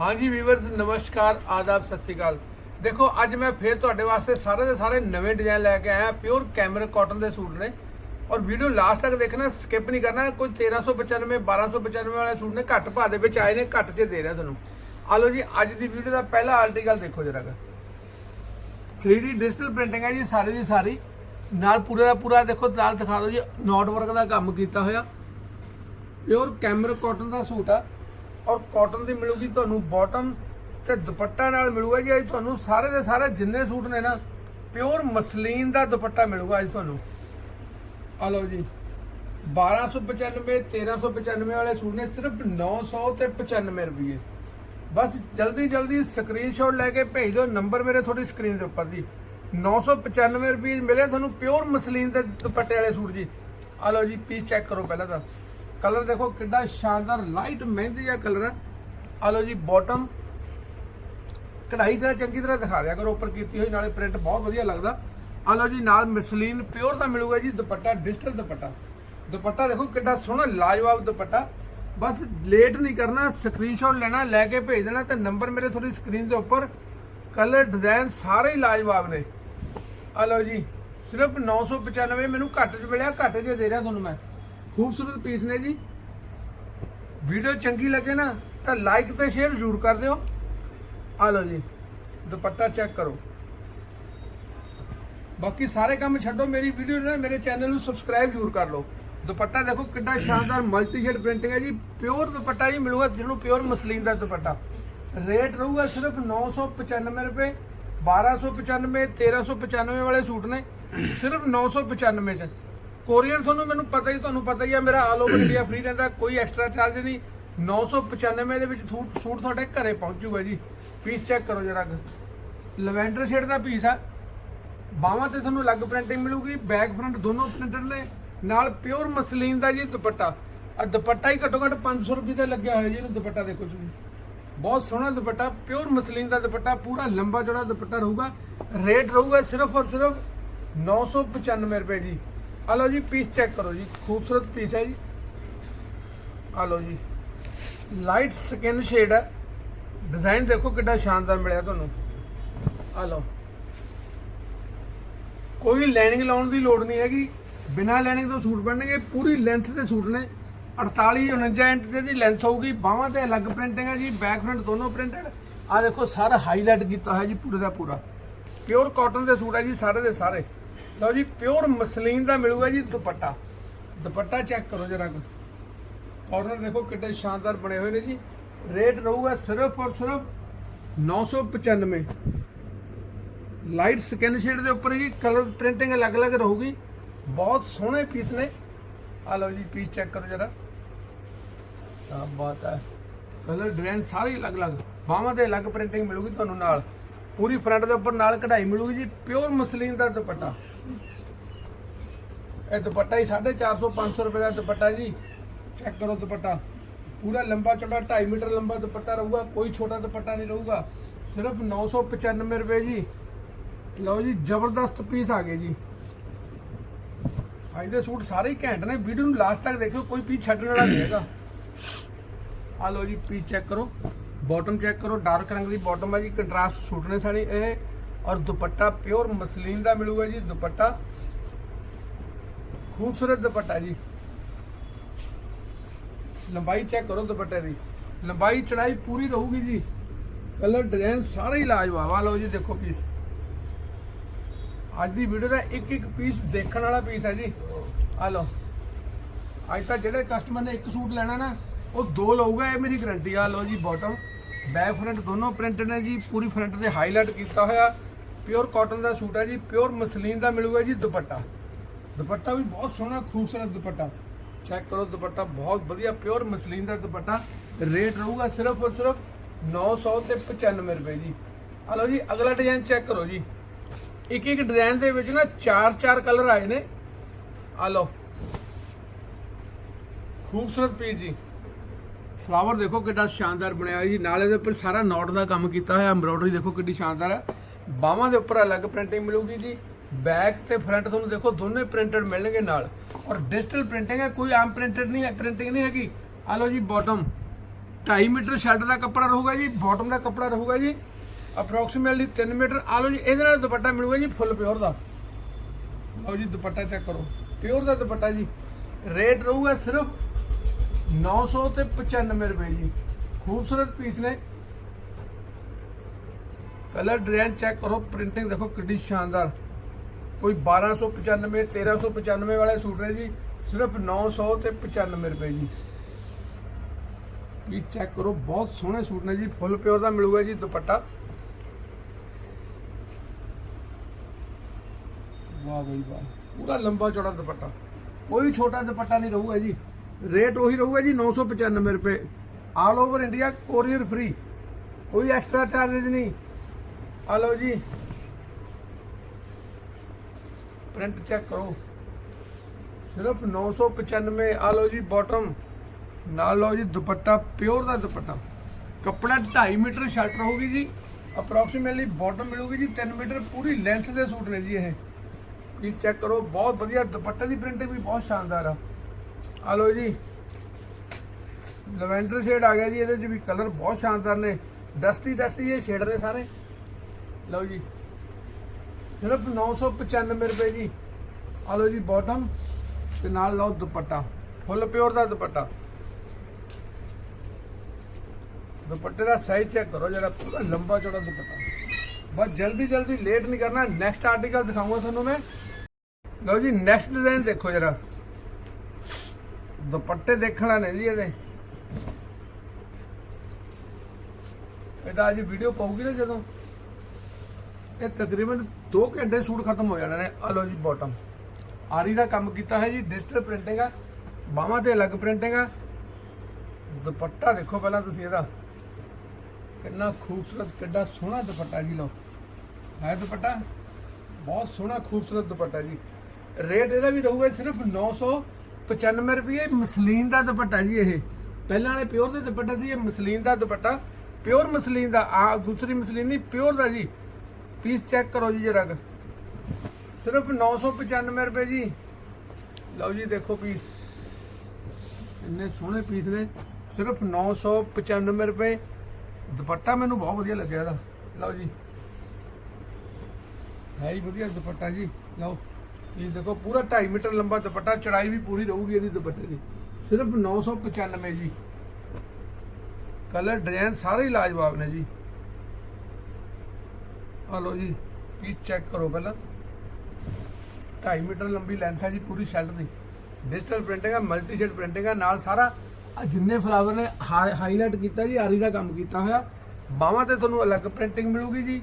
ਹਾਂਜੀ ਵੀਵਰਸ, ਨਮਸਕਾਰ, ਆਦਾਬ, ਸਤਿ ਸ਼੍ਰੀ ਅਕਾਲ। ਦੇਖੋ, ਅੱਜ ਮੈਂ ਫੇਰ ਤੁਹਾਡੇ ਵਾਸਤੇ ਸਾਰੇ ਦੇ ਸਾਰੇ ਨਵੇਂ ਡਿਜ਼ਾਈਨ ਲੈ ਕੇ ਆਇਆ ਪਿਓਰ ਕੈਮਰਿਕ ਕਾਟਨ ਦੇ ਸੂਟ ਨੇ। ਔਰ ਵੀਡੀਓ ਲਾਸਟ ਤੱਕ ਦੇਖਣਾ ਸਕਿਪ ਨਹੀਂ ਕਰਨਾ, ਕੋਈ 1395 1295 ਵਾਲੇ ਸੂਟ ਨੇ, ਘੱਟ ਭਾਅ ਦੇ ਵਿੱਚ, ਆਏ ਨੇ, ਘੱਟ 'ਚ ਦੇ ਰਿਹਾ ਤੁਹਾਨੂੰ। ਆ ਲਓ ਜੀ, ਅੱਜ ਦੀ ਵੀਡੀਓ ਦਾ ਪਹਿਲਾ ਆਰਟੀਕਲ ਦੇਖੋ ਜਰਾ ਕੁ। 3D ਡਿਜੀਟਲ ਪ੍ਰਿੰਟਿੰਗ ਹੈ ਜੀ, ਸਾਰੀ ਦੀ ਸਾਰੀ। ਨਾਲ ਪੂਰੇ ਦਾ ਪੂਰਾ ਦੇਖੋ, ਨਾਲ ਦਿਖਾ ਦਿਓ ਜੀ ਨੋਟ ਵਰਕ ਦਾ ਕੰਮ ਕੀਤਾ ਹੋਇਆ। ਪਿਓਰ ਕੈਮਰਿਕ ਕਾਟਨ ਦਾ ਸੂਟ ਆ। ਔਰ ਕਾਟਨ ਦੀ ਮਿਲੂਗੀ ਤੁਹਾਨੂੰ ਬਾਟਮ ਤੇ ਦੁਪੱਟਾ ਨਾਲ ਮਿਲੂਗਾ ਜੀ। ਅੱਜ ਤੁਹਾਨੂੰ ਸਾਰੇ ਦੇ ਸਾਰੇ ਜਿੰਨੇ ਸੂਟ ਨੇ ਨਾ ਪਿਓਰ ਮਸਲੀਨ ਦਾ ਦੁਪੱਟਾ ਮਿਲੂਗਾ ਅੱਜ ਤੁਹਾਨੂੰ। ਆ ਲਓ ਜੀ। 1295 1395 ਵਾਲੇ ਸੂਟ ਨੇ, ਸਿਰਫ 900 ਤੇ 95 ਰੁਪਏ। ਬਸ ਜਲਦੀ ਜਲਦੀ ਸਕਰੀਨਸ਼ਾਟ ਲੈ ਕੇ ਭੇਜ ਦਿਓ ਨੰਬਰ ਮੇਰੇ ਤੁਹਾਡੀ ਸਕਰੀਨ ਦੇ ਉੱਪਰ ਜੀ। 995 ਰੁਪਏ ਮਿਲੇ ਤੁਹਾਨੂੰ ਪਿਓਰ ਮਸਲੀਨ ਦੇ ਦੁਪੱਟੇ ਵਾਲੇ ਸੂਟ ਜੀ। ਆ ਲਓ ਜੀ ਪੀਸ ਚੈੱਕ ਕਰੋ ਪਹਿਲਾਂ ਤਾਂ। ਕਲਰ ਦੇਖੋ ਕਿੰਨਾ ਸ਼ਾਨਦਾਰ ਲਾਈਟ ਮਹਿੰਦੀ ਜਿਹਾ ਕਲਰ ਆ ਲਓ ਜੀ ਬਾਟਮ ਕਢਾਈ ਜਰਾ ਚੰਗੀ ਤਰ੍ਹਾਂ ਦਿਖਾ ਦਿਆ ਕਰੋ, ਉੱਪਰ ਕੀਤੀ ਹੋਈ, ਨਾਲੇ ਪ੍ਰਿੰਟ ਬਹੁਤ ਵਧੀਆ ਲੱਗਦਾ। ਆ ਲਓ ਜੀ, ਨਾਲ ਮਿਸਲੀਨ ਪਿਓਰ ਦਾ ਮਿਲੂਗਾ ਜੀ, ਦੁਪੱਟਾ ਡਿਜੀਟਲ ਦੁਪੱਟਾ। ਦੁਪੱਟਾ ਦੇਖੋ ਕਿੰਨਾ ਸੋਹਣਾ, ਲਾਜਵਾਬ ਦੁਪੱਟਾ। ਬਸ ਲੇਟ ਨਹੀਂ ਕਰਨਾ ਸਕਰੀਨਸ਼ਾਟ ਲੈਣਾ, ਲੈ ਕੇ ਭੇਜ ਦੇਣਾ ਤੇ ਨੰਬਰ ਮੇਰੇ ਤੁਹਾਡੀ ਸਕਰੀਨ ਦੇ ਉੱਪਰ। ਕਲਰ ਡਿਜ਼ਾਈਨ ਸਾਰੇ ਹੀ ਲਾਜਵਾਬ ਨੇ। ਆ ਲਓ ਜੀ, ਸਿਰਫ 995 ਮੈਨੂੰ ਘੱਟ 'ਚ ਮਿਲਿਆ, ਘੱਟ 'ਚ ਦੇ ਰਿਹਾ ਤੁਹਾਨੂੰ ਮੈਂ। ਖੂਬਸੂਰਤ ਪੀਸ ਨੇ ਜੀ। ਵੀਡੀਓ ਚੰਗੀ ਲੱਗੇ ਨਾ, ਤਾਂ ਲਾਈਕ ਤੇ ਸ਼ੇਅਰ ਜ਼ਰੂਰ ਕਰ ਦਿਓ। ਆ ਲਓ ਜੀ, ਦੁਪੱਟਾ ਚੈੱਕ ਕਰੋ। ਬਾਕੀ ਸਾਰੇ ਕੰਮ ਛੱਡੋ, ਮੇਰੀ ਵੀਡੀਓ ਨਾ ਮੇਰੇ ਚੈਨਲ ਨੂੰ ਸਬਸਕ੍ਰਾਈਬ ਜ਼ਰੂਰ ਕਰ ਲਓ। ਦੁਪੱਟਾ ਦੇਖੋ ਕਿੰਨਾ ਸ਼ਾਨਦਾਰ ਮਲਟੀ ਸ਼ੇਡ ਪ੍ਰਿੰਟਿੰਗ ਹੈ ਜੀ। ਪਿਓਰ ਦੁਪੱਟਾ ਹੀ ਮਿਲੂਗਾ, ਜਿਹਨੂੰ ਪਿਓਰ ਮਸਲੀਨ ਦਾ ਦੁਪੱਟਾ। ਰੇਟ ਰਹੂਗਾ ਸਿਰਫ 995 ਰੁਪਏ 1295 1395 ਵਾਲੇ ਸੂਟ ਨੇ। ਸਿਰਫ 995 ਚ। ਕੋਰੀਅਰ ਤੁਹਾਨੂੰ ਮੈਨੂੰ ਪਤਾ ਹੀ, ਤੁਹਾਨੂੰ ਪਤਾ ਹੀ ਆ, ਮੇਰਾ ਆਲ ਓਵਰ ਇੰਡੀਆ ਫ੍ਰੀ ਰਹਿੰਦਾ, ਕੋਈ ਐਕਸਟਰਾ ਚਾਰਜ ਨਹੀਂ। 995 ਦੇ ਵਿੱਚ ਸੂਟ ਸੂਟ ਤੁਹਾਡੇ ਘਰੇ ਪਹੁੰਚੂਗਾ ਜੀ। ਪੀਸ ਚੈੱਕ ਕਰੋ ਜਰਾ ਲਵੈਂਡਰ ਸ਼ੇਡ ਦਾ ਪੀਸ ਆ। ਬਾਹਾਂ ਤੇ ਤੁਹਾਨੂੰ ਅਲੱਗ ਪ੍ਰਿੰਟਿੰਗ ਮਿਲੂਗੀ ਬੈਕ ਫਰੰਟ ਦੋਨੋਂ ਪ੍ਰਿੰਟਡ ਨੇ। ਨਾਲ ਪਿਓਰ ਮਸਲੀਨ ਦਾ ਜੀ ਦੁਪੱਟਾ। ਆ ਦੁਪੱਟਾ ਹੀ ਘੱਟੋ ਘੱਟ 500 ਰੁਪਏ ਦਾ ਲੱਗਿਆ ਹੋਇਆ ਜੀ ਇਹਨੂੰ ਦੁਪੱਟਾ ਦੇਖੋ ਤੁਸੀਂ। ਬਹੁਤ ਸੋਹਣਾ ਦੁਪੱਟਾ ਪਿਓਰ ਮਸਲੀਨ ਦਾ ਦੁਪੱਟਾ, ਪੂਰਾ ਲੰਬਾ ਚੌੜਾ ਦੁਪੱਟਾ ਰਹੂਗਾ। ਰੇਟ ਰਹੂਗਾ ਸਿਰਫ ਔਰ ਸਿਰਫ 995 ਰੁਪਏ ਜੀ। ਆ ਲਓ ਜੀ ਪੀਸ ਚੈੱਕ ਕਰੋ ਜੀ, ਖੂਬਸੂਰਤ ਪੀਸ ਹੈ ਜੀ। ਆ ਲਓ ਜੀ ਲਾਈਟ ਸਕਿਨ ਸ਼ੇਡ ਹੈ। ਡਿਜ਼ਾਈਨ ਦੇਖੋ ਕਿੰਨਾ ਸ਼ਾਨਦਾਰ ਮਿਲਿਆ ਤੁਹਾਨੂੰ। ਆ ਲਓ। ਕੋਈ ਲਾਈਨਿੰਗ ਲਾਉਣ ਦੀ ਲੋੜ ਨਹੀਂ ਹੈਗੀ। ਬਿਨਾਂ ਲਾਈਨਿੰਗ ਤੋਂ ਸੂਟ ਬਣਨਗੇ, ਪੂਰੀ ਲੈਂਥ ਦੇ ਸੂਟ ਨੇ। 48 49 ਇੰਚ ਦੀ ਲੈਂਥ ਹੋਊਗੀ। ਬਾਹਾਂ ਤੇ ਅਲੱਗ ਪ੍ਰਿੰਟਿੰਗ ਹੈ ਜੀ ਬੈਕ ਫਰੰਟ ਦੋਨੋਂ ਪ੍ਰਿੰਟਡ ਆ ਦੇਖੋ, ਸਾਰਾ ਹਾਈਲਾਈਟ ਕੀਤਾ ਹੋਇਆ ਜੀ, ਪੂਰੇ ਦਾ ਪੂਰਾ। ਪਿਓਰ ਕਾਟਨ ਦੇ ਸੂਟ ਹੈ ਜੀ, ਸਾਰੇ ਦੇ ਸਾਰੇ। ਲਓ ਜੀ ਪਿਓਰ ਮਸਲੀਨ ਦਾ ਮਿਲੂਗਾ ਜੀ ਦੁਪੱਟਾ। ਦੁਪੱਟਾ ਚੈੱਕ ਕਰੋ ਜਰਾ ਕਾਰਨਰ ਦੇਖੋ ਕਿੰਨੇ ਸ਼ਾਨਦਾਰ ਬਣੇ ਹੋਏ ਨੇ ਜੀ। ਰੇਟ ਰਹੂਗਾ ਸਿਰਫ ਔਰ ਸਿਰਫ 995 ਲਾਈਟ ਸਕਿਨ ਸ਼ੇਡ ਦੇ ਉੱਪਰ ਜੀ ਕਲਰ ਪ੍ਰਿੰਟਿੰਗ ਅਲੱਗ-ਅਲੱਗ ਰਹੂਗੀ। ਬਹੁਤ ਸੋਹਣੇ ਪੀਸ ਨੇ। ਆ ਲਓ ਜੀ ਪੀਸ ਚੈੱਕ ਕਰੋ ਜਰਾ। ਕੀ ਬਾਤ ਹੈ। ਕਲਰ ਡਿਜ਼ਾਈਨ ਸਾਰੇ ਅਲੱਗ-ਅਲੱਗ। ਬਾਹਾਂ ਤੇ ਅਲੱਗ ਪ੍ਰਿੰਟਿੰਗ ਮਿਲੂਗੀ ਤੁਹਾਨੂੰ ਨਾਲ। ਪੂਰੀ ਫਰੰਟ ਦੇ ਉੱਪਰ ਨਾਲ ਕਢਾਈ ਮਿਲੂਗੀ ਜੀ ਪਿਓਰ ਮਸਲੀਨ ਦਾ ਦੁਪੱਟਾ। ਇਹ ਦੁਪੱਟਾ ਹੀ 450 500 ਰੁਪਏ ਦਾ ਦੁਪੱਟਾ ਜੀ। ਚੈੱਕ ਕਰੋ ਦੁਪੱਟਾ। ਪੂਰਾ ਲੰਬਾ ਚੌੜਾ 2.5 ਮੀਟਰ ਲੰਬਾ ਦੁਪੱਟਾ ਰਹੂਗਾ, ਕੋਈ ਛੋਟਾ ਦੁਪੱਟਾ ਨਹੀਂ ਰਹੂਗਾ। ਸਿਰਫ 995 ਰੁਪਏ ਜੀ। ਲਓ ਜੀ, ਜ਼ਬਰਦਸਤ ਪੀਸ ਆ ਗਏ ਜੀ। ਅੱਜ ਦੇ ਸੂਟ ਸਾਰੇ ਹੀ ਘੈਂਟ ਨੇ, ਵੀਡੀਓ ਨੂੰ ਲਾਸਟ ਤੱਕ ਦੇਖਿਓ, ਕੋਈ ਪੀਸ ਛੱਡਣ ਵਾਲਾ ਨਹੀਂ ਹੈਗਾ। ਆ ਲਓ ਜੀ ਪੀਸ ਚੈੱਕ ਕਰੋ। ਬਾਟਮ ਚੈੱਕ ਕਰੋ, ਡਾਰਕ ਰੰਗ ਦੀ ਬਾਟਮ ਹੈ ਜੀ, ਕੰਟਰਾਸਟ ਸੂਟ ਨੇ ਸਾਡੀ ਇਹ। ਔਰ ਦੁਪੱਟਾ ਪਿਓਰ ਮਸਲੀਨ ਦਾ ਮਿਲੂਗਾ ਜੀ, ਦੁਪੱਟਾ। ਖੂਬਸੂਰਤ ਦੁਪੱਟਾ ਜੀ। ਲੰਬਾਈ ਚੈੱਕ ਕਰੋ ਦੁਪੱਟੇ ਦੀ। ਲੰਬਾਈ, ਚੜਾਈ ਪੂਰੀ ਰਹੂਗੀ ਜੀ। ਕਲਰ, ਡਿਜ਼ਾਈਨ ਸਾਰੇ ਹੀ ਲਾਜਵਾਬ ਆ ਲਓ ਜੀ, ਦੇਖੋ ਪੀਸ ਅੱਜ ਦੀ ਵੀਡੀਓ ਦਾ ਇੱਕ ਇੱਕ ਪੀਸ ਦੇਖਣ ਵਾਲਾ ਪੀਸ ਹੈ ਜੀ। ਆ ਲਓ। ਅੱਜ ਤਾਂ ਜਿਹੜੇ ਕਸਟਮਰ ਨੇ ਇੱਕ ਸੂਟ ਲੈਣਾ ਨਾ, ਉਹ ਦੋ ਲਊਗਾ, ਇਹ ਮੇਰੀ ਗਾਰੰਟੀ ਆ। ਲਓ ਜੀ ਬਾਟਮ ਬੈਕ ਫਰੰਟ ਦੋਨੋਂ ਪ੍ਰਿੰਟ ਨੇ ਜੀ, ਪੂਰੀ ਫਰੰਟ ਤੇ ਹਾਈਲਾਈਟ ਕੀਤਾ ਹੋਇਆ। ਪਿਓਰ ਕਾਟਨ ਦਾ ਸੂਟ ਹੈ ਜੀ ਪਿਓਰ ਮਸਲੀਨ ਦਾ ਮਿਲੂਗਾ ਜੀ ਦੁਪੱਟਾ। ਦੁਪੱਟਾ ਵੀ ਬਹੁਤ ਸੋਹਣਾ, ਖੂਬਸੂਰਤ ਦੁਪੱਟਾ। ਚੈੱਕ ਕਰੋ, ਦੁਪੱਟਾ ਬਹੁਤ ਵਧੀਆ ਪਿਓਰ ਮਸਲੀਨ ਦਾ ਦੁਪੱਟਾ। ਰੇਟ ਰਹੂਗਾ ਸਿਰਫ ਔਰ ਸਿਰਫ 900 ਤੇ 95 ਰੁਪਏ ਜੀ। ਆ ਲਓ ਜੀ, ਅਗਲਾ ਡਿਜ਼ਾਈਨ ਚੈੱਕ ਕਰੋ ਜੀ। ਇੱਕ ਇੱਕ ਡਿਜ਼ਾਈਨ ਦੇ ਵਿੱਚ ਨਾ ਚਾਰ ਚਾਰ ਕਲਰ ਆਏ ਨੇ। ਆ ਲਓ। ਖੂਬਸੂਰਤ ਪੀਸ ਜੀ। ਫਲਾਵਰ ਦੇਖੋ ਕਿੰਨਾ ਸ਼ਾਨਦਾਰ ਬਣਿਆ ਹੋਇਆ ਜੀ। ਨਾਲ ਇਹਦੇ ਉੱਪਰ ਸਾਰਾ ਨੋਟ ਦਾ ਕੰਮ ਕੀਤਾ ਹੋਇਆ ਐਮਬ੍ਰੋਇਡਰੀ ਦੇਖੋ ਕਿੰਨੀ ਸ਼ਾਨਦਾਰ ਹੈ। ਬਾਹਾਂ ਦੇ ਉੱਪਰ ਅਲੱਗ ਪ੍ਰਿੰਟਿੰਗ ਮਿਲੂਗੀ ਜੀ। ਬੈਕ ਤੇ ਫਰੰਟ ਤੁਹਾਨੂੰ ਦੇਖੋ ਦੋਨੇ ਪ੍ਰਿੰਟਡ ਮਿਲਣਗੇ ਨਾਲ। ਔਰ ਡਿਜੀਟਲ ਪ੍ਰਿੰਟਿੰਗ ਹੈ, ਕੋਈ ਆਮ ਪ੍ਰਿੰਟਡ ਨਹੀਂ ਹੈ ਪ੍ਰਿੰਟਿੰਗ ਨਹੀਂ ਹੈਗੀ। ਆ ਲਓ ਜੀ ਬਾਟਮ 2.5 ਮੀਟਰ ਸ਼ਰਟ ਦਾ ਕੱਪੜਾ ਰਹੂਗਾ ਜੀ ਬਾਟਮ ਦਾ ਕੱਪੜਾ ਰਹੂਗਾ ਜੀ। Approximately 3 metre. ਆ ਲਓ ਜੀ, ਇਹਦੇ ਨਾਲ ਦੁਪੱਟਾ ਮਿਲੂਗਾ ਜੀ ਫੁੱਲ ਪਿਓਰ ਦਾ। ਲਓ ਜੀ, ਦੁਪੱਟਾ ਚੈੱਕ ਕਰੋ। ਪਿਓਰ ਦਾ ਦੁਪੱਟਾ ਜੀ। ਰੇਟ ਰਹੂਗਾ ਸਿਰਫ 900 ਤੇ 95 ਰੁਪਏ ਜੀ ਖੂਬਸੂਰਤ ਪੀਸ ਨੇ ਕਲਰ ਡਿਜ਼ਾਈਨ ਚੈੱਕ ਕਰੋ ਪ੍ਰਿੰਟਿੰਗ ਦੇਖੋ ਕਿੰਨੀ ਸ਼ਾਨਦਾਰ ਕੋਈ 1295 1395 ਵਾਲੇ ਸੂਟ ਨੇ ਜੀ ਸਿਰਫ 900 ਤੇ 95 ਰੁਪਏ ਜੀ ਇਹ ਚੈੱਕ ਕਰੋ ਬਹੁਤ ਸੋਹਣੇ ਸੂਟ ਨੇ ਜੀ ਫੁੱਲ ਪਿਓਰ ਦਾ ਮਿਲੂਗਾ ਜੀ ਦੁਪੱਟਾ ਵਾਹ ਬਈ ਵਾਹ ਪੂਰਾ ਲੰਬਾ ਚੌੜਾ ਦੁਪੱਟਾ ਕੋਈ ਛੋਟਾ ਦੁਪੱਟਾ ਨਹੀਂ ਰਹੂਗਾ ਜੀ ਰੇਟ ਉਹੀ ਰਹੂਗਾ ਜੀ 995 ਰੁਪਏ। All over India courier free ਕੋਈ ਐਕਸਟਰਾ ਚਾਰजेस ਨਹੀਂ। ਆ ਲਓ ਜੀ। ਪ੍ਰਿੰਟ ਚੈੱਕ ਕਰੋ। ਸਿਰਫ 995 ਆ ਲਓ ਜੀ ਬਾਟਮ ਨਾਲ ਲਓ ਜੀ ਦੁਪੱਟਾ ਪਿਓਰ ਦਾ ਦੁਪੱਟਾ। ਕੱਪੜਾ 2.5 ਮੀਟਰ ਸ਼ਰਟ ਰਹੂਗੀ ਜੀ। ਅਪਰੋਕਸੀਮੇਟਲੀ ਬਾਟਮ ਮਿਲੂਗੀ ਜੀ। 3 ਮੀਟਰ ਪੂਰੀ ਲੈਂਥ ਦੇ ਸੂਟ ਨੇ ਜੀ ਇਹ। ਵੀ ਚੈੱਕ ਕਰੋ। ਬਹੁਤ ਵਧੀਆ ਦੁਪੱਟੇ ਦੀ ਪ੍ਰਿੰਟਿੰਗ ਵੀ ਬਹੁਤ ਸ਼ਾਨਦਾਰ ਆ। ਆ ਲਓ ਜੀ। ਲਵੈਂਡਰ ਸ਼ੇਡ ਆ ਗਿਆ ਜੀ, ਇਹਦੇ 'ਚ ਵੀ ਕਲਰ ਬਹੁਤ ਸ਼ਾਨਦਾਰ ਨੇ। ਡਸਟੀ ਡਸਟੀ ਇਹ ਸ਼ੇਡ ਨੇ ਸਾਰੇ। ਲਓ ਜੀ। ਸਿਰਫ 995 ਰੁਪਏ ਜੀ। ਆ ਲਓ ਜੀ ਬਾਟਮ ਤੇ ਨਾਲ ਲਓ ਦੁਪੱਟਾ। ਫੁੱਲ ਪਿਓਰ ਦਾ ਦੁਪੱਟਾ। ਦੁਪੱਟੇ ਦਾ ਸਾਈਜ਼ ਚੈੱਕ ਕਰੋ, ਜਿਹੜਾ ਪੂਰਾ ਲੰਬਾ ਚੌੜਾ ਦੁਪੱਟਾ। ਬਸ ਜਲਦੀ ਜਲਦੀ ਲੇਟ ਨਹੀਂ ਕਰਨਾ। ਨੈਕਸਟ ਆਰਟੀਕਲ ਦਿਖਾਉਂਗਾ ਤੁਹਾਨੂੰ ਮੈਂ। ਲਓ ਜੀ ਨੈਕਸਟ ਡਿਜ਼ਾਈਨ ਦੇਖੋ ਜਰਾ। ਦੁਪੱਟੇ ਦੇਖਣਾ ਨੇ ਜੀ ਇਹਦੇ। ਇਹਦਾ ਅੱਜ ਵੀਡੀਓ ਪਾਉਗੀ ਨਾ ਜਦੋਂ। ਇਹ ਤਕਰੀਬਨ 2 ਘੰਟੇ ਸੂਟ ਖਤਮ ਹੋ ਜਾਣਾ ਨੇ। ਆ ਲਓ ਜੀ ਬਾਟਮ ਆਰੀ ਦਾ ਕੰਮ ਕੀਤਾ ਹੈ ਜੀ ਡਿਜੀਟਲ ਪ੍ਰਿੰਟਿੰਗ ਆ। ਬਾਹਾਂ ਤੇ ਅਲੱਗ ਪ੍ਰਿੰਟਿੰਗ ਆ। ਦੁਪੱਟਾ ਦੇਖੋ ਪਹਿਲਾਂ ਤੁਸੀਂ ਇਹਦਾ। ਕਿੰਨਾ ਖੂਬਸੂਰਤ, ਕਿੱਡਾ ਸੋਹਣਾ ਦੁਪੱਟਾ ਜੀ, ਲਓ। ਹੈ ਦੁਪੱਟਾ? ਬਹੁਤ ਸੋਹਣਾ, ਖੂਬਸੂਰਤ ਦੁਪੱਟਾ ਜੀ। ਰੇਟ ਇਹਦਾ ਵੀ ਰਹੂਗਾ ਸਿਰਫ 995 ਰੁਪਏ ਮਸਲੀਨ ਦਾ ਦੁਪੱਟਾ ਜੀ ਇਹ। ਪਹਿਲਾਂ ਵਾਲੇ ਪਿਓਰ ਦੇ ਦੁਪੱਟਾ ਸੀ, ਇਹ ਮਸਲੀਨ ਦਾ ਦੁਪੱਟਾ। ਪਿਓਰ ਮਸਲੀਨ ਦਾ ਆ ਦੂਸਰੀ ਮਸਲੀਨ ਨਹੀਂ, ਪਿਓਰ ਦਾ ਜੀ। ਪੀਸ ਚੈੱਕ ਕਰੋ ਜੀ ਜਰਾ ਕੁ। ਸਿਰਫ 995 ਰੁਪਏ ਜੀ। ਲਓ ਜੀ, ਦੇਖੋ ਪੀਸ। ਇੰਨੇ ਸੋਹਣੇ ਪੀਸ ਨੇ। ਸਿਰਫ 995 ਰੁਪਏ। ਦੁਪੱਟਾ ਮੈਨੂੰ ਬਹੁਤ ਵਧੀਆ ਲੱਗਿਆ ਇਹਦਾ। ਲਓ ਜੀ। ਹੈ ਹੀ ਵਧੀਆ ਦੁਪੱਟਾ ਜੀ। ਲਓ। ਇਹ ਦੇਖੋ, ਪੂਰਾ 2.5 ਮੀਟਰ ਲੰਬਾ ਦੁਪੱਟਾ, ਚੜਾਈ ਵੀ ਪੂਰੀ ਰਹੂਗੀ ਇਹਦੀ ਦੁਪੱਟੇ ਦੀ। ਸਿਰਫ 995 ਜੀ। ਕਲਰ ਡਿਜ਼ਾਈਨ ਸਾਰੇ ਹੀ ਲਾਜਵਾਬ ਨੇ ਜੀ। ਆ ਲਓ ਜੀ ਪੀਸ ਚੈੱਕ ਕਰੋ ਪਹਿਲਾਂ। 2.5 ਮੀਟਰ ਲੰਬੀ ਲੈਂਥ ਹੈ ਜੀ, ਪੂਰੀ ਸ਼ਰਟ ਦੀ। ਡਿਜੀਟਲ ਪ੍ਰਿੰਟਿੰਗ ਹੈ ਮਲਟੀ ਸ਼ੇਡ ਪ੍ਰਿੰਟਿੰਗ ਹੈ, ਨਾਲ ਸਾਰਾ ਜਿੰਨੇ ਫਲਾਵਰ ਨੇ ਹਾਈਲਾਈਟ ਕੀਤਾ ਜੀ, ਆਰੀ ਦਾ ਕੰਮ ਕੀਤਾ ਹੋਇਆ। ਬਾਹਾਂ ਤੇ ਤੁਹਾਨੂੰ ਅਲੱਗ ਪ੍ਰਿੰਟਿੰਗ ਮਿਲੂਗੀ ਜੀ।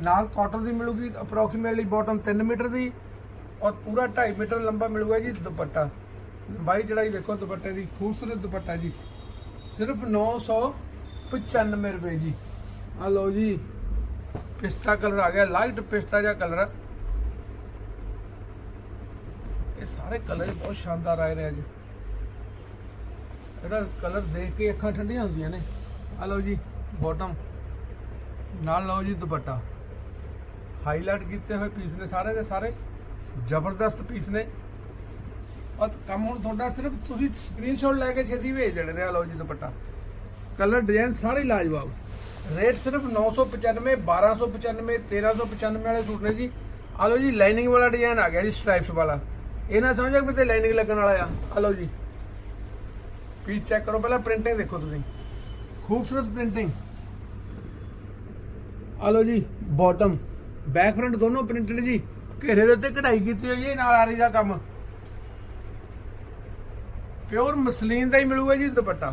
ਨਾਲ ਕਾਟਨ ਦੀ ਮਿਲੂਗੀ ਅਪਰੋਕਸੀਮੇਟਲੀ ਬਾਟਮ 3 ਮੀਟਰ ਦੀ। ਔਰ ਪੂਰਾ 2.5 ਮੀਟਰ ਲੰਬਾ ਮਿਲੂਗਾ ਜੀ ਦੁਪੱਟਾ। ਲੰਬਾਈ ਚੜਾਈ ਦੇਖੋ ਦੁਪੱਟੇ ਦੀ, ਖੂਬਸੂਰਤ ਦੁਪੱਟਾ ਜੀ। ਸਿਰਫ 995 ਰੁਪਏ ਜੀ। ਆ ਲਓ ਜੀ, ਪਿਸਤਾ ਕਲਰ ਆ ਗਿਆ, ਲਾਈਟ ਪਿਸਤਾ ਜਿਹਾ ਕਲਰ ਆ। ਇਹ ਸਾਰੇ ਕਲਰ ਬਹੁਤ ਸ਼ਾਨਦਾਰ ਆਏ ਨੇ ਜੀ। ਇਹਦਾ ਕਲਰ ਦੇਖ ਕੇ ਅੱਖਾਂ ਠੰਡੀਆਂ ਹੁੰਦੀਆਂ ਨੇ। ਆ ਲਓ ਜੀ ਬਾਟਮ ਨਾਲ ਲਓ ਜੀ ਦੁਪੱਟਾ। ਹਾਈਲਾਈਟ ਕੀਤੇ ਹੋਏ ਪੀਸ ਨੇ ਸਾਰੇ ਦੇ ਸਾਰੇ। ਜ਼ਬਰਦਸਤ ਪੀਸ ਨੇ। ਔਰ ਕੰਮ ਹੁਣ ਤੁਹਾਡਾ ਸਿਰਫ ਤੁਸੀਂ ਸਕਰੀਨਸ਼ਾਟ ਲੈ ਕੇ ਛੇਤੀ ਭੇਜ ਦੇਣੇ ਨੇ। ਆ ਲਓ ਜੀ ਦੁਪੱਟਾ। ਕਲਰ ਡਿਜ਼ਾਈਨ ਸਾਰੇ ਲਾਜਵਾਬ। ਰੇਟ ਸਿਰਫ 995 1295 1395 ਵਾਲੇ ਸੂਟ ਨੇ ਜੀ। ਆ ਲਓ ਜੀ ਲਾਈਨਿੰਗ ਵਾਲਾ ਡਿਜ਼ਾਈਨ ਆ ਗਿਆ ਜੀ ਸਟ੍ਰਾਈਪਸ ਵਾਲਾ। ਇਹ ਨਾ ਸਮਝੋ ਕਿ ਤੇ ਲਾਈਨਿੰਗ ਲੱਗਣ ਵਾਲਾ ਆ। ਆ ਲਓ ਜੀ। ਪੀਸ ਚੈੱਕ ਕਰੋ ਪਹਿਲਾਂ ਪ੍ਰਿੰਟਿੰਗ ਦੇਖੋ ਤੁਸੀਂ। ਖੂਬਸੂਰਤ ਪ੍ਰਿੰਟਿੰਗ ਆ ਲਓ ਜੀ ਬਾਟਮ ਬੈਕ ਫਰੰਟ ਦੋਨੋਂ ਪ੍ਰਿੰਟਡ ਜੀ। ਘੇਰੇ ਦੇ ਉੱਤੇ ਕਢਾਈ ਕੀਤੀ ਹੋਈ ਹੈ ਨਾਲ ਆਰੀ ਦਾ ਕੰਮ। ਪਿਓਰ ਮਸਲੀਨ ਦਾ ਹੀ ਮਿਲੂਗਾ ਜੀ ਦੁਪੱਟਾ।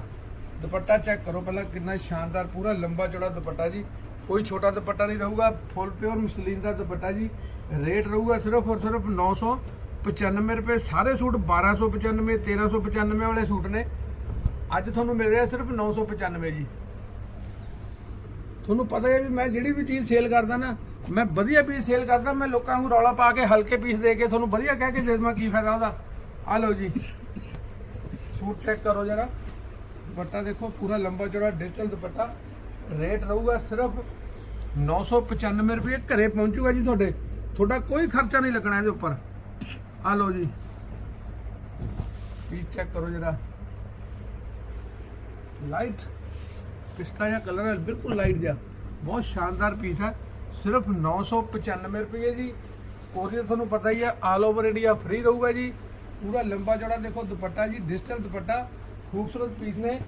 ਦੁਪੱਟਾ ਚੈੱਕ ਕਰੋ ਪਹਿਲਾਂ ਕਿੰਨਾ ਸ਼ਾਨਦਾਰ, ਪੂਰਾ ਲੰਬਾ ਚੌੜਾ ਦੁਪੱਟਾ ਜੀ। ਕੋਈ ਛੋਟਾ ਦੁਪੱਟਾ ਨਹੀਂ ਰਹੂਗਾ ਫੁੱਲ ਪਿਓਰ ਮਸਲੀਨ ਦਾ ਦੁਪੱਟਾ ਜੀ। ਰੇਟ ਰਹੂਗਾ ਸਿਰਫ ਔਰ ਸਿਰਫ 995 ਰੁਪਏ। ਸਾਰੇ ਸੂਟ 1295 1395 ਵਾਲੇ ਸੂਟ ਨੇ। ਅੱਜ ਤੁਹਾਨੂੰ ਮਿਲ ਰਿਹਾ ਸਿਰਫ 995 ਜੀ। ਤੁਹਾਨੂੰ ਪਤਾ ਹੈ ਵੀ ਮੈਂ ਜਿਹੜੀ ਵੀ ਚੀਜ਼ ਸੇਲ ਕਰਦਾ ਨਾ, ਮੈਂ ਵਧੀਆ ਪੀਸ ਸੇਲ ਕਰਦਾ, ਮੈਂ ਲੋਕਾਂ ਨੂੰ ਰੌਲਾ ਪਾ ਕੇ ਹਲਕੇ ਪੀਸ ਦੇ ਕੇ ਤੁਹਾਨੂੰ ਵਧੀਆ ਕਹਿ ਕੇ ਦੇ ਦੇਵਾਂ, ਕੀ ਫਾਇਦਾ ਉਹਦਾ? ਆ ਲਓ ਜੀ। ਸੂਟ ਚੈੱਕ ਕਰੋ ਜਰਾ। ਦੁਪੱਟਾ ਦੇਖੋ, ਪੂਰਾ ਲੰਬਾ ਚੌੜਾ ਡਿਜੀਟਲ ਦੁਪੱਟਾ। ਰੇਟ ਰਹੂਗਾ ਸਿਰਫ 995 ਰੁਪਏ, ਘਰੇ ਪਹੁੰਚੂਗਾ ਜੀ ਤੁਹਾਡੇ। ਤੁਹਾਡਾ ਕੋਈ ਖਰਚਾ ਨਹੀਂ ਲੱਗਣਾ ਇਹਦੇ ਉੱਪਰ। ਆ ਲਓ ਜੀ। ਪੀਸ ਚੈੱਕ ਕਰੋ ਜਰਾ। ਲਾਈਟ ਪਿਸਤਾ ਜਾਂ ਕਲਰ ਹੈ, ਬਿਲਕੁਲ ਲਾਈਟ ਜਿਹਾ। ਬਹੁਤ ਸ਼ਾਨਦਾਰ ਪੀਸ ਹੈ। ਸਿਰਫ 995 ਰੁਪਏ ਜੀ। ਕੋਰੀਅਰ ਤੁਹਾਨੂੰ ਪਤਾ ਹੀ ਹੈ ਆਲ ਓਵਰ ਇੰਡੀਆ ਫ੍ਰੀ ਰਹੂਗਾ ਜੀ। ਪੂਰਾ ਲੰਬਾ ਚੌੜਾ ਦੇਖੋ, ਦੁਪੱਟਾ ਜੀ ਡਿਜੀਟਲ ਦੁਪੱਟਾ। ਖੂਬਸੂਰਤ ਪੀਸ ਨੇ।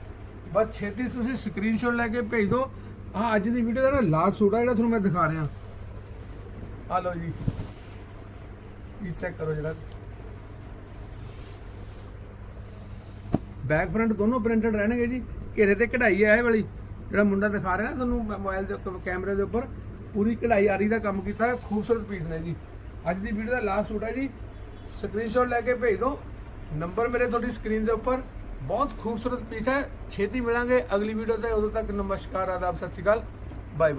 ਬਸ ਛੇਤੀ ਤੁਸੀਂ ਸਕਰੀਨਸ਼ਾਟ ਲੈ ਕੇ ਭੇਜ ਦਿਓ। ਆ ਅੱਜ ਦੀ ਵੀਡੀਓ ਦਾ ਨਾ ਲਾਸਟ ਸੂਟ ਆ, ਜਿਹੜਾ ਤੁਹਾਨੂੰ ਮੈਂ ਦਿਖਾ ਰਿਹਾ। ਆ ਲਓ ਜੀ। ਇਹ ਚੈੱਕ ਕਰੋ ਜਰਾ। ਬੈਕ ਫਰੰਟ ਦੋਨੋਂ ਪ੍ਰਿੰਟਡ ਰਹਿਣਗੇ ਜੀ। ਘੇਰੇ ਤੇ ਕਢਾਈ ਹੈ ਇਹ ਵਾਲੀ। ਜਿਹੜਾ ਮੁੰਡਾ ਦਿਖਾ ਰਿਹਾ ਨਾ ਤੁਹਾਨੂੰ ਮੋਬਾਈਲ ਦੇ ਉੱਤੇ, ਕੈਮਰੇ ਦੇ ਉੱਪਰ, ਪੂਰੀ ਕਢਾਈ ਆਰੀ ਦਾ ਕੰਮ ਕੀਤਾ ਹੈ ਖੂਬਸੂਰਤ ਪੀਸ ਨੇ ਜੀ। ਅੱਜ ਦੀ ਵੀਡੀਓ ਦਾ ਲਾਸਟ ਸੂਟ ਹੈ ਜੀ। ਸਕਰੀਨਸ਼ਾਟ ਲੈ ਕੇ ਭੇਜ ਦਿਓ। ਨੰਬਰ ਮੇਰੇ ਤੁਹਾਡੀ ਸਕਰੀਨ ਦੇ ਉੱਪਰ। ਬਹੁਤ ਖੂਬਸੂਰਤ ਪੀਸ ਹੈ। ਛੇਤੀ ਮਿਲਾਂਗੇ। ਅਗਲੀ ਵੀਡੀਓ ਤੇ। ਉਦੋਂ ਤੱਕ ਨਮਸਕਾਰ, ਆਦਾਬ, ਸਤਿ ਸ਼੍ਰੀ ਅਕਾਲ। Bye bye